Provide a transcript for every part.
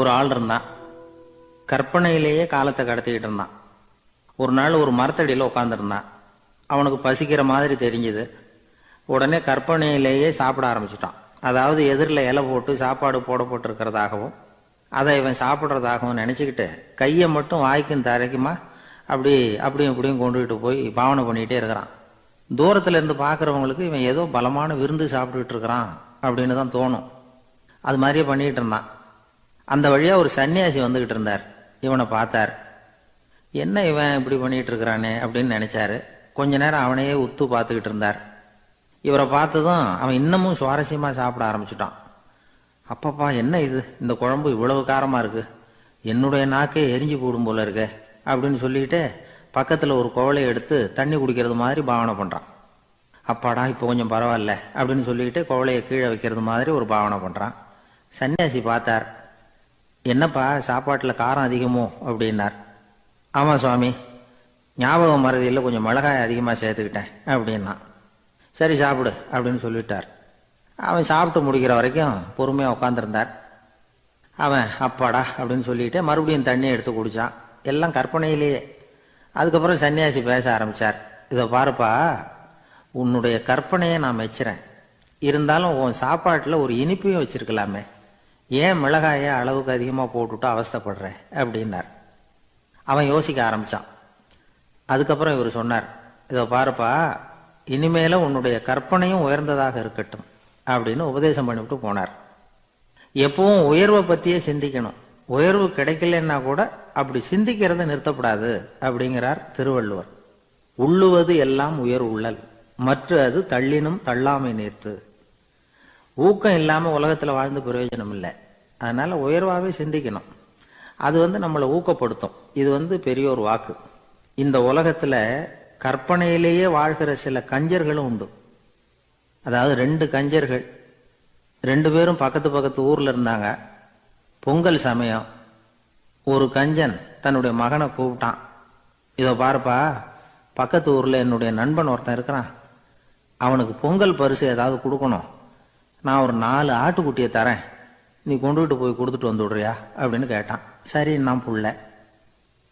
ஒரு ஆள் இருந்தான். கற்பனையிலேயே காலத்தை கடத்திக்கிட்டு இருந்தான். ஒரு நாள் ஒரு மரத்தடியில் உட்காந்துருந்தான் அவனுக்கு பசிக்கிற மாதிரி தெரிஞ்சது. உடனே கற்பனையிலேயே சாப்பிட ஆரம்பிச்சிட்டான். அதாவது எதிரில் இலை போட்டு சாப்பாடு போடப்பட்டிருக்கிறதாகவும் அதை இவன் சாப்பிட்றதாகவும் நினச்சிக்கிட்டு கையை மட்டும் வாய்க்கும் தரைக்குமா அப்படி அப்படியும் இப்படியும் கொண்டுகிட்டு போய் பாவனை பண்ணிகிட்டே இருக்கிறான். தூரத்தில் இருந்து பார்க்குறவங்களுக்கு இவன் ஏதோ பலமான விருந்து சாப்பிட்டுக்கிட்டு இருக்கிறான் அப்படின்னு தான் தோணும். அது மாதிரியே பண்ணிகிட்டு இருந்தான். அந்த வழியா ஒரு சன்னியாசி வந்துகிட்டு இருந்தார். இவனை பார்த்தார். என்ன இவன் இப்படி பண்ணிட்டு இருக்கிறானே? அப்படின்னு நினைச்சாரு. கொஞ்ச நேரம் அவனையே உத்து பார்த்துக்கிட்டு இருந்தார். இவரை பார்த்ததும் அவன் இன்னமும் சுவாரஸ்யமா சாப்பிட ஆரம்பிச்சுட்டான். அப்பப்பா என்ன இது? இந்த குழம்பு இவ்வளவு காரமா இருக்கு. என்னுடைய நாக்கே எரிஞ்சு போடும் போல இருக்கே அப்படின்னு சொல்லிட்டு பக்கத்துல ஒரு குவளையை எடுத்து தண்ணி குடிக்கிறது மாதிரி பாவனை பண்றான். அப்பாடா இப்போ கொஞ்சம் பரவாயில்ல அப்படின்னு சொல்லிட்டு குவளையை கீழே வைக்கிறது மாதிரி ஒரு பாவனை பண்றான். சன்னியாசி பார்த்தார். என்னப்பா சாப்பாட்டில் காரம் அதிகமோ? அப்படின்னார். ஆமாம் சுவாமி ஞாபகம் மறதியில் கொஞ்சம் மிளகாய் அதிகமாக சேர்த்துக்கிட்டேன் அப்படின்னா. சரி சாப்பிடு அப்படின்னு சொல்லிட்டார். அவன் சாப்பிட்டு முடிக்கிற வரைக்கும் பொறுமையாக உட்காந்துருந்தார் அவன் அப்பாடா அப்படின்னு சொல்லிட்டு மறுபடியும் தண்ணி எடுத்து குடிச்சான். எல்லாம் கற்பனையிலேயே. அதுக்கப்புறம் சன்னியாசி பேச ஆரம்பித்தார் இதை பாருப்பா உன்னுடைய கற்பனையை நான் வச்சுறேன் இருந்தாலும் உன் சாப்பாட்டில் ஒரு இனிப்பையும் வச்சுருக்கலாமே. ஏன் மிளகாயை அளவுக்கு அதிகமாக போட்டுட்டு அவஸ்தப்படுற அப்படின்னார். அவன் யோசிக்க ஆரம்பிச்சான். அதுக்கப்புறம் இவர் சொன்னார் இதை பாருப்பா இனிமேல உன்னுடைய கற்பனையும் உயர்ந்ததாக இருக்கட்டும் அப்படின்னு உபதேசம் பண்ணிவிட்டு போனார். எப்பவும் உயர்வை பற்றியே சிந்திக்கணும். உயர்வு கிடைக்கலன்னா கூட அப்படி சிந்திக்கிறத நிறுத்தப்படாது அப்படிங்கிறார் திருவள்ளுவர். உள்ளுவது எல்லாம் உயர் உள்ளல் மற்ற அது தள்ளினும் தள்ளாமை நேர்த்து ஊக்கம் இல்லாமல் உலகத்தில் வாழ்ந்து பிரயோஜனம் இல்லை. அதனால் உயர்வாகவே சிந்திக்கணும். அது வந்து நம்மளை ஊக்கப்படுத்தும். இது வந்து பெரிய ஒரு வாக்கு. இந்த உலகத்தில் கற்பனையிலேயே வாழ்கிற சில கஞ்சர்களும் உண்டு. அதாவது ரெண்டு கஞ்சர்கள். ரெண்டு பேரும் பக்கத்து பக்கத்து ஊரில் இருந்தாங்க. பொங்கல் சமயம் ஒரு கஞ்சன் தன்னுடைய மகனை கூப்பிட்டான். இதோ பாருப்பா பக்கத்து ஊரில் என்னுடைய நண்பன் ஒருத்தன் இருக்கிறான். அவனுக்கு பொங்கல் பரிசு ஏதாவது கொடுக்கணும். நான் ஒரு நாலு ஆட்டுக்குட்டியை தரேன். நீ கொண்டுகிட்டு போய் கொடுத்துட்டு வந்து விடுறியா அப்படின்னு கேட்டான். சரி நான் புள்ள.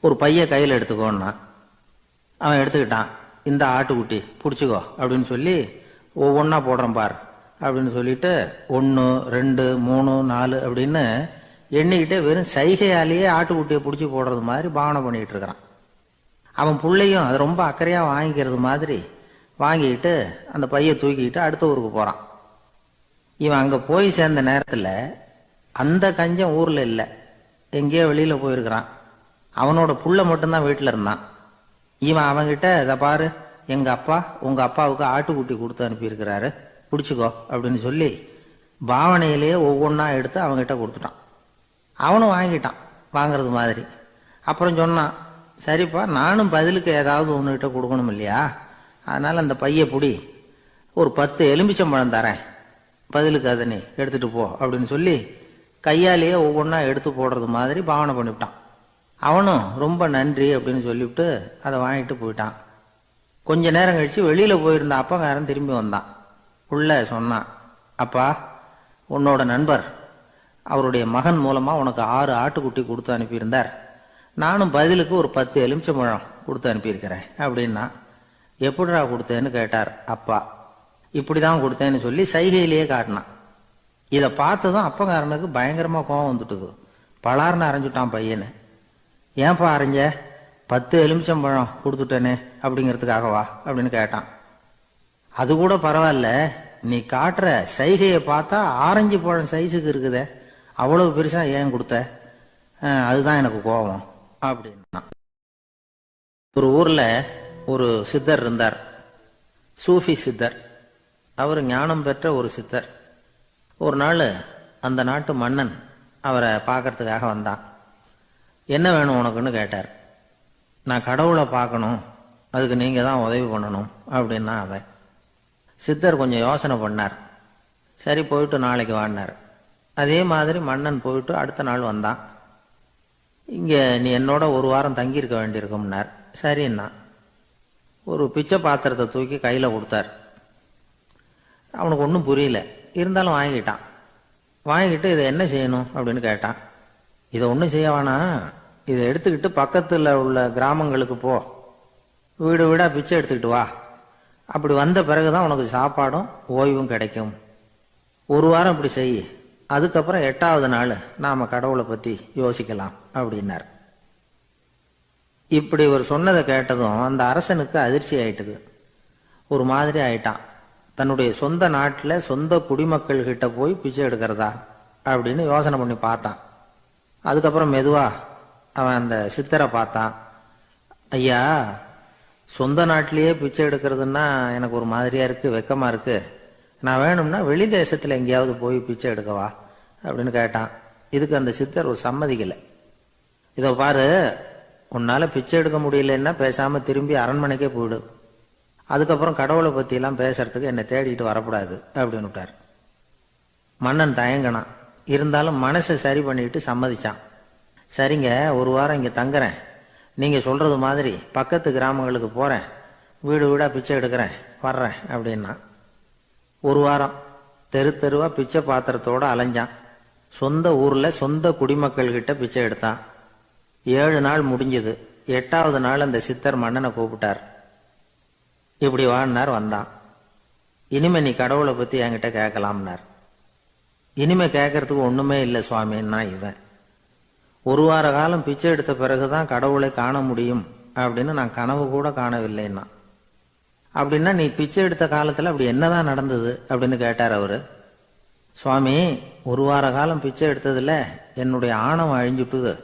ஒரு பைய கையில் எடுத்துக்கோன்னா. அவன் எடுத்துக்கிட்டான். இந்த ஆட்டுக்குட்டி பிடிச்சிக்கோ அப்படின்னு சொல்லி ஒவ்வொன்றா போடுறேன் பார் அப்படின்னு சொல்லிட்டு ஒன்று ரெண்டு மூணு நாலு அப்படின்னு எண்ணிக்கிட்டே வெறும் சைகையாலேயே ஆட்டுக்குட்டியை பிடிச்சி போடுறது மாதிரி பாவனை பண்ணிக்கிட்டு இருக்கிறான். அவன் பிள்ளையும் அது ரொம்ப அக்கறையாக வாங்கிக்கிறது மாதிரி வாங்கிக்கிட்டு அந்த பையை தூக்கிக்கிட்டு அடுத்த ஊருக்கு போகிறான் இவன் அங்க போய் சேர்ந்த நேரத்துல அந்த கஞ்சம் ஊர்ல இல்லை. எங்கேயோ வெளியில போயிருக்கிறான். அவனோட புள்ள மட்டும்தான் வீட்டுல இருந்தான். இவன் அவன்கிட்ட இதை பாரு எங்க அப்பா உங்க அப்பாவுக்கு ஆட்டுக்குட்டி கொடுத்து அனுப்பியிருக்கிறாரு. பிடிச்சிக்கோ அப்படின்னு சொல்லி பாவனையிலேயே ஒவ்வொன்றா எடுத்து அவன்கிட்ட கொடுத்துட்டான். அவனும் வாங்கிட்டான் வாங்குறது மாதிரி. அப்புறம் சொன்னான் சரிப்பா நானும் பதிலுக்கு ஏதாவது ஒன்றுகிட்ட கொடுக்கணும் இல்லையா? அதனால அந்த பைய புடி ஒரு பத்து எலும்பிச்சம்பழம் தரேன். பதிலுக்கு அதை எடுத்துட்டு போ அப்படின்னு சொல்லி கையாலேயே ஒவ்வொன்றா எடுத்து போடுறது மாதிரி பாவனை பண்ணிவிட்டான். அவனும் ரொம்ப நன்றி அப்படின்னு சொல்லிவிட்டு அதை வாங்கிட்டு போயிட்டான். கொஞ்ச நேரம் கழித்து வெளியில் போயிருந்த அப்பங்காரன் திரும்பி வந்தான். உள்ளே சொன்னான் அப்பா உன்னோட நண்பர் அவருடைய மகன் மூலமாக உனக்கு ஆறு ஆட்டுக்குட்டி கொடுத்து அனுப்பியிருந்தார். நானும் பதிலுக்கு ஒரு பத்து எலுமிச்சம்பழம் கொடுத்து அனுப்பியிருக்கிறேன் அப்படின்னா எப்படிடா கொடுத்தேன்னு கேட்டார் அப்பா. இப்படிதான் கொடுத்தேன்னு சொல்லி சைகையிலேயே காட்டினான். இதை பார்த்ததும் அப்பங்காரனுக்கு பயங்கரமா கோவம் வந்துட்டுது. பலார்னு அரைஞ்சுட்டான் பையனு. ஏன்பா அரைஞ்ச? பத்து எலுமிச்சம்பழம் கொடுத்துட்டேனே அப்படிங்கிறதுக்காகவா அப்படின்னு கேட்டான். அது கூட பரவாயில்ல நீ காட்டுற சைகையை பார்த்தா ஆரஞ்சு பழம் சைஸுக்கு இருக்குதே அவ்வளவு பெருசா ஏன் கொடுத்த? அதுதான் எனக்கு கோபம் அப்படின்னா. ஒரு ஊர்ல ஒரு சித்தர் இருந்தார். சூஃபி சித்தர். அவர் ஞானம் பெற்ற ஒரு சித்தர். ஒரு நாள் அந்த நாட்டு மன்னன் அவரை பார்க்கறதுக்காக வந்தான். என்ன வேணும் உனக்குன்னு? கேட்டார். நான் கடவுளை பார்க்கணும். அதுக்கு நீங்கள் தான் உதவி பண்ணணும் அப்படின்னா அவன். சித்தர் கொஞ்சம் யோசனை பண்ணார். சரி போயிட்டு நாளைக்கு வாடினார் அதே மாதிரி மன்னன் போயிட்டு அடுத்த நாள் வந்தான். இங்கே நீ என்னோட ஒரு வாரம் தங்கியிருக்க வேண்டியிருக்கும்னார். சரின்னா ஒரு பிச்சை பாத்திரத்தை தூக்கி கையில் கொடுத்தார். அவனுக்கு ஒன்றும் புரியல. இருந்தாலும் வாங்கிட்டான் வாங்கிட்டு இதை என்ன செய்யணும் அப்படின்னு கேட்டான். இதை ஒன்றும் செய்ய வேணாம். இதை எடுத்துக்கிட்டு பக்கத்தில் உள்ள கிராமங்களுக்கு போ. வீடு வீடாக பிச்சை எடுத்துக்கிட்டு வா. அப்படி வந்த பிறகு தான் உனக்கு சாப்பாடும் ஓய்வும் கிடைக்கும். ஒரு வாரம் இப்படி செய். அதுக்கப்புறம் எட்டாவது நாள் நாம் கடவுளை பற்றி யோசிக்கலாம் அப்படின்னார். இப்படி இவர் சொன்னதை கேட்டதும் அந்த அரசனுக்கு அதிர்ச்சி ஆயிட்டுது. ஒரு மாதிரி ஆயிட்டான். தன்னுடைய சொந்த நாட்டில் சொந்த குடிமக்கள் கிட்ட போய் பிச்சை எடுக்கிறதா அப்படின்னு யோசனை பண்ணி பார்த்தான். அதுக்கப்புறம் மெதுவா அவன் அந்த சித்தரை பார்த்தான். ஐயா சொந்த நாட்டிலேயே பிச்சை எடுக்கிறதுன்னா எனக்கு ஒரு மாதிரியா இருக்கு வெக்கமா இருக்கு. நான் வேணும்னா வெளி தேசத்துல எங்கேயாவது போய் பிச்சை எடுக்கவா அப்படின்னு கேட்டான். இதுக்கு அந்த சித்தர் ஒரு சம்மதிக்கலை. இதோ பாரு உன்னால பிச்சை எடுக்க முடியலன்னா பேசாம திரும்பி அரண்மனைக்கே போயிடும் அதுக்கப்புறம் கடவுளை பற்றிலாம் பேசுறதுக்கு என்னை தேடிட்டு வரக்கூடாது அப்படின்னு விட்டார். மன்னன் தயங்கினான். இருந்தாலும் மனசை சரி பண்ணிட்டு சம்மதிச்சான். சரிங்க ஒரு வாரம் இங்கே தங்குறேன். நீங்கள் சொல்றது மாதிரி பக்கத்து கிராமங்களுக்கு போகிறேன் வீடு வீடாக பிச்சை எடுக்கிறேன். வர்றேன் அப்படின்னா. ஒரு வாரம் தெரு தெருவாக பிச்சை பாத்திரத்தோட அலைஞ்சான். சொந்த ஊரில் சொந்த குடிமக்கள்கிட்ட பிச்சை எடுத்தான். ஏழு நாள் முடிஞ்சது. எட்டாவது நாள் அந்த சித்தர் மன்னனை கூப்பிட்டார். இப்படி வாழ்னார் வந்தான். இனிமே நீ கடவுளை பத்தி என்கிட்ட கேட்கலாம்னார். இனிமே கேட்கறதுக்கு ஒண்ணுமே இல்லை சுவாமின்னா இவன். ஒரு வார காலம் பிச்சை எடுத்த பிறகுதான் கடவுளை காண முடியும் அப்படின்னு நான் கனவு கூட காணவில்லைன்னா. அப்படின்னா நீ பிச்சை எடுத்த காலத்துல அப்படி என்னதான் நடந்தது அப்படின்னு கேட்டார் அவரு. சுவாமி ஒரு வார காலம் பிச்சை எடுத்ததுல என்னுடைய ஆணவம் அழிஞ்சுட்டுது.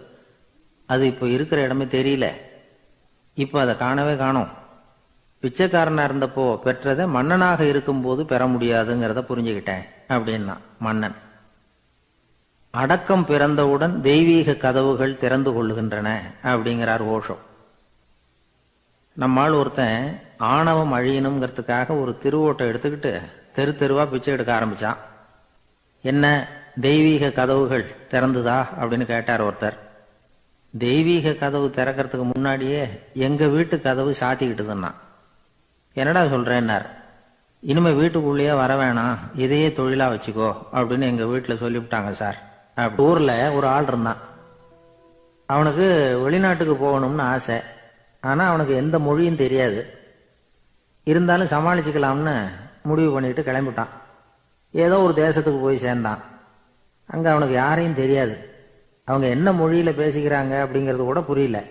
அது இப்போ இருக்கிற இடமே தெரியல. இப்போ அதை காணவே காணும். பிச்சைக்காரனா இருந்தப்போ பெற்றதை மன்னனாக இருக்கும்போது பெற முடியாதுங்கிறத புரிஞ்சுக்கிட்டேன் அப்படின்னா மன்னன். அடக்கம் பிறந்தவுடன் தெய்வீக கதவுகள் திறந்து கொள்ளுகின்றன அப்படிங்கிறார் ஓஷோ. நம்மால் ஒருத்தன் ஆணவம் அழியணுங்கிறதுக்காக ஒரு திருவோட்டை எடுத்துக்கிட்டு தெரு தெருவா பிச்சை எடுக்க ஆரம்பிச்சான். என்ன தெய்வீக கதவுகள் திறந்துதா அப்படின்னு கேட்டார் ஒருத்தர். தெய்வீக கதவு திறக்கிறதுக்கு முன்னாடியே எங்க வீட்டு கதவு சாத்திக்கிட்டுதுன்னா என்னடா சொல்றேன்னார். இனிமே வீட்டுக்குள்ளேயே வர வேணாம். இதையே தொழிலா வச்சுக்கோ அப்படின்னு எங்க வீட்டுல சொல்லிவிட்டாங்க சார். அப்படி ஊர்ல ஒரு ஆள் இருந்தான். அவனுக்கு வெளிநாட்டுக்கு போகணும்னு ஆசை. ஆனா அவனுக்கு எந்த மொழியும் தெரியாது. இருந்தாலும் சமாளிச்சுக்கலாம்னு முடிவு பண்ணிட்டு கிளம்பிட்டான். ஏதோ ஒரு தேசத்துக்கு போய் சேர்ந்தான். அங்க அவனுக்கு யாரையும் தெரியாது. அவங்க என்ன மொழியில பேசிக்கிறாங்க அப்படிங்கிறது கூட புரியல.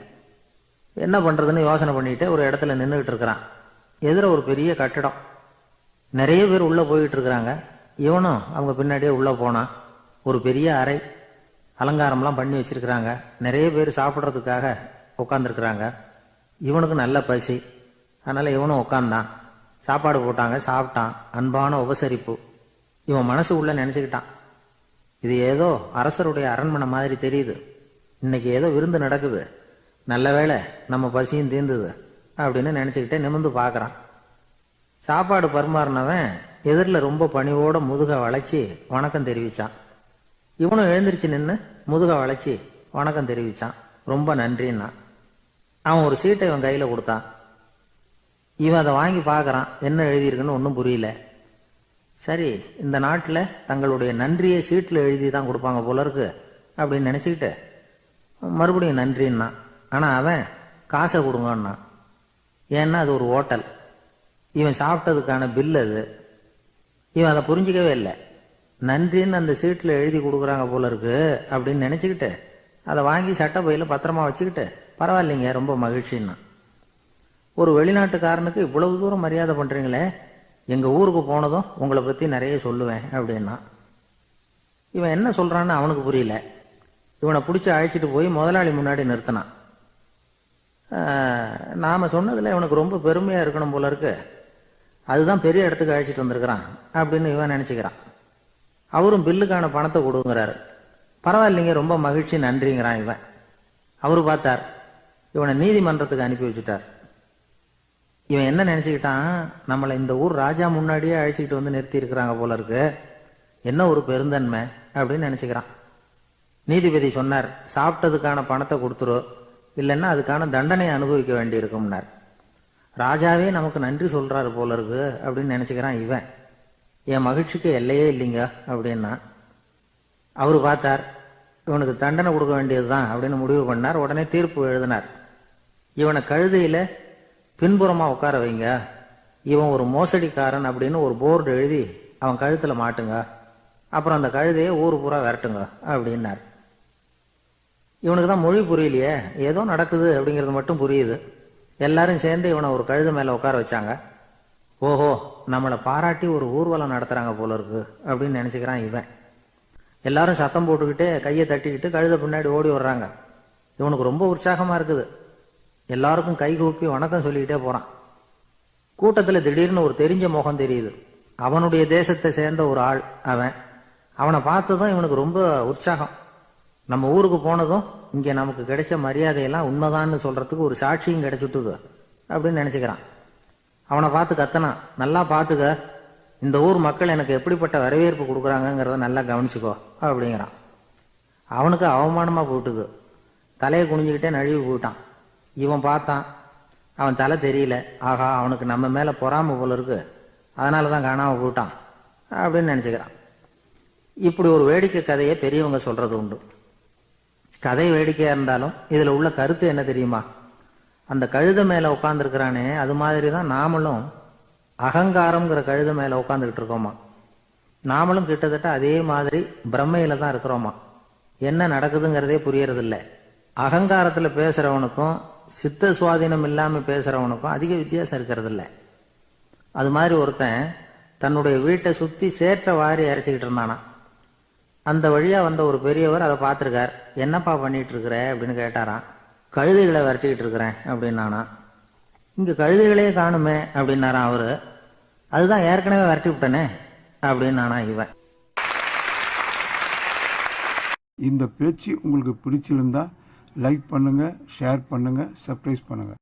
என்ன பண்றதுன்னு யோசனை பண்ணிட்டு ஒரு இடத்துல நின்றுக்கிட்டு இருக்கிறான். எதிர ஒரு பெரிய கட்டடம். நிறைய பேர் உள்ள போயிட்டு இருக்கிறாங்க. இவனும் அவங்க பின்னாடியே உள்ள போனான் ஒரு பெரிய அறை. அலங்காரம்லாம் பண்ணி வச்சிருக்கிறாங்க. நிறைய பேர் சாப்பிட்றதுக்காக உட்காந்துருக்குறாங்க இவனுக்கு நல்ல பசி. அதனால இவனும் உட்காந்தான் சாப்பாடு போட்டாங்க சாப்பிட்டான். அன்பான உபசரிப்பு. இவன் மனசு உள்ள நினச்சிக்கிட்டான். இது ஏதோ அரசருடைய அரண்மனை மாதிரி தெரியுது. இன்னைக்கு ஏதோ விருந்து நடக்குது. நல்ல வேளை நம்ம பசியும் தீர்ந்தது அப்படின்னு நினச்சிக்கிட்டே நிமிந்து பார்க்குறான். சாப்பாடு பரிமாறினவன் எதிரில் ரொம்ப பணிவோட முதுக வளைச்சி வணக்கம் தெரிவிச்சான். இவனும் எழுந்திருச்சு நின்று முதுக வளைச்சி வணக்கம் தெரிவிச்சான். ரொம்ப நன்றின்னா. அவன் ஒரு சீட்டை இவன் கையில் கொடுத்தான். இவன் அதை வாங்கி பார்க்குறான். என்ன எழுதியிருக்குன்னு ஒன்றும் புரியல. சரி இந்த நாட்டில் தங்களுடைய நன்றியை சீட்டில் எழுதி தான் கொடுப்பாங்க போல இருக்கு அப்படின்னு நினச்சிக்கிட்டு மறுபடியும் நன்றின்னா. ஆனால் அவன் காசை கொடுங்கன்னான். ஏன்னா அது ஒரு ஹோட்டல். இவன் சாப்பிட்டதுக்கான பில் அது. இவன் அதை புரிஞ்சிக்கவே இல்லை. நன்றின்னு அந்த சீட்டில் எழுதி கொடுக்குறாங்க போல இருக்கு அப்படின்னு நினச்சிக்கிட்டு அதை வாங்கி சட்டை பையில் பத்திரமா வச்சுக்கிட்டு பரவாயில்லைங்க ரொம்ப மகிழ்ச்சின்னா. ஒரு வெளிநாட்டுக்காரனுக்கு இவ்வளவு தூரம் மரியாதை பண்ணுறீங்களே எங்கள் ஊருக்கு போனதும் உங்களை பற்றி நிறைய சொல்லுவேன் அப்படின்னா. இவன் என்ன சொல்கிறான்னு அவனுக்கு புரியல. இவனை பிடிச்சி அழைச்சிட்டு போய் முதலாளி முன்னாடி நிறுத்தினான். நாம் சொன்னதில் இவனுக்கு ரொம்ப பெருமையாக இருக்கணும் போல இருக்கு. அதுதான் பெரிய இடத்துக்கு அழைச்சிட்டு வந்திருக்கிறான் அப்படின்னு இவன் நினச்சிக்கிறான். அவரும் பில்லுக்கான பணத்தை கொடுங்கிறாரு. பரவாயில்லைங்க ரொம்ப மகிழ்ச்சி நன்றிங்கிறான் இவன். அவரு பார்த்தார் இவனை நீதிமன்றத்துக்கு அனுப்பி வச்சுட்டார். இவன் என்ன நினச்சிக்கிட்டான் நம்மளை இந்த ஊர் ராஜா முன்னாடியே அழைச்சிக்கிட்டு வந்து நிறுத்தி இருக்கிறாங்க போல இருக்கு. என்ன ஒரு பெருந்தன்மை அப்படின்னு நினச்சிக்கிறான். நீதிபதி சொன்னார் சாப்பிட்டதுக்கான பணத்தை கொடுத்துரு இல்லைன்னா அதுக்கான தண்டனை அனுபவிக்க வேண்டியிருக்கும்னார். ராஜாவே நமக்கு நன்றி சொல்றாரு போல இருக்கு அப்படின்னு நினைச்சுக்கிறான் இவன். என் மகிழ்ச்சிக்கு எல்லையே இல்லைங்க அப்படின்னா அவரு பார்த்தார் இவனுக்கு தண்டனை கொடுக்க வேண்டியதுதான் அப்படின்னு முடிவு பண்ணார் உடனே தீர்ப்பு எழுதினார். இவனை கழுதையில பின்புறமா உட்கார வைங்க. இவன் ஒரு மோசடிக்காரன் அப்படின்னு ஒரு போர்டு எழுதி அவன் கழுத்துல மாட்டுங்க. அப்புறம் அந்த கழுதையை ஊர் பூரா விரட்டுங்க அப்படின்னார். இவனுக்கு தான் மொழி புரியலையே. ஏதோ நடக்குது அப்படிங்கிறது மட்டும் புரியுது. எல்லாரும் சேர்ந்து இவனை ஒரு கழுத மேல உட்கார வச்சாங்க. ஓஹோ நம்மளை பாராட்டி ஒரு ஊர்வலம் நடத்துறாங்க போல இருக்கு அப்படின்னு நினைச்சுக்கிறான் இவன். எல்லாரும் சத்தம் போட்டுக்கிட்டே கையை தட்டிக்கிட்டு கழுத பின்னாடி ஓடி வர்றாங்க. இவனுக்கு ரொம்ப உற்சாகமா இருக்குது. எல்லாருக்கும் கை கூப்பி வணக்கம் சொல்லிக்கிட்டே போறான். கூட்டத்துல திடீர்னு ஒரு தெரிஞ்ச முகம் தெரியுது. அவனுடைய தேசத்தை சேர்ந்த ஒரு ஆள் அவன். அவனை பார்த்ததும் இவனுக்கு ரொம்ப உற்சாகம். நம்ம ஊருக்கு போனதும் இங்கே நமக்கு கிடைச்ச மரியாதையெல்லாம் உண்மைதான்னு சொல்கிறதுக்கு ஒரு சாட்சியும் கிடைச்சுட்டுது அப்படின்னு நினச்சிக்கிறான். அவனை பார்த்து கத்தனான் நல்லா பார்த்துக்க. இந்த ஊர் மக்கள் எனக்கு எப்படிப்பட்ட வரவேற்பு கொடுக்குறாங்கங்கிறத நல்லா கவனிச்சுக்கோ அப்படிங்கிறான். அவனுக்கு அவமானமாக போட்டுது. தலையை குனிஞ்சுக்கிட்டே நழுவி போயிட்டான். இவன் பார்த்தான் அவன் தலை தெரியல. ஆகா அவனுக்கு நம்ம மேலே பொறாம போல இருக்கு. அதனால தான் காணாமல் போயிட்டான் அப்படின்னு நினச்சிக்கிறான். இப்படி ஒரு வேடிக்கை கதையை பெரியவங்க சொல்கிறது உண்டு. கதை வேடிக்கையா இருந்தாலும் இதுல உள்ள கருத்து என்ன தெரியுமா? அந்த கழுத மேல உட்காந்துருக்கிறானே அது மாதிரி தான் நாமளும் அகங்காரம்ங்கிற கழுத மேல உட்காந்துக்கிட்டு இருக்கோமா? நாமளும் கிட்டத்தட்ட அதே மாதிரி பிரம்மையில தான் இருக்கிறோமா? என்ன நடக்குதுங்கிறதே புரியறதில்ல. அகங்காரத்துல பேசுறவனுக்கும் சித்த சுவாதீனம் இல்லாம பேசுறவனுக்கும் அதிக வித்தியாசம் இருக்கிறதில்ல. அது மாதிரி ஒருத்தன் தன்னுடைய வீட்டை சுத்தி சேற்ற வாரி இறைச்சிக்கிட்டு இருந்தானா? அந்த வழியாக வந்த ஒரு பெரியவர் அதை பார்த்துருக்கார். என்னப்பா பண்ணிட்டு இருக்கிற அப்படின்னு கேட்டாராம். கழுதைகளை விரட்டிக்கிட்டு இருக்கிறேன் அப்படின்னானா. இங்கே கழுதைகளே காணுமே அப்படின்னாராம் அவரு. அதுதான் ஏற்கனவே விரட்டி விட்டனே அப்படின்னானா இவன். இந்த பேச்சு உங்களுக்கு பிடிச்சிருந்தா லைக் பண்ணுங்கள் ஷேர் பண்ணுங்கள் சர்ப்ரைஸ் பண்ணுங்கள்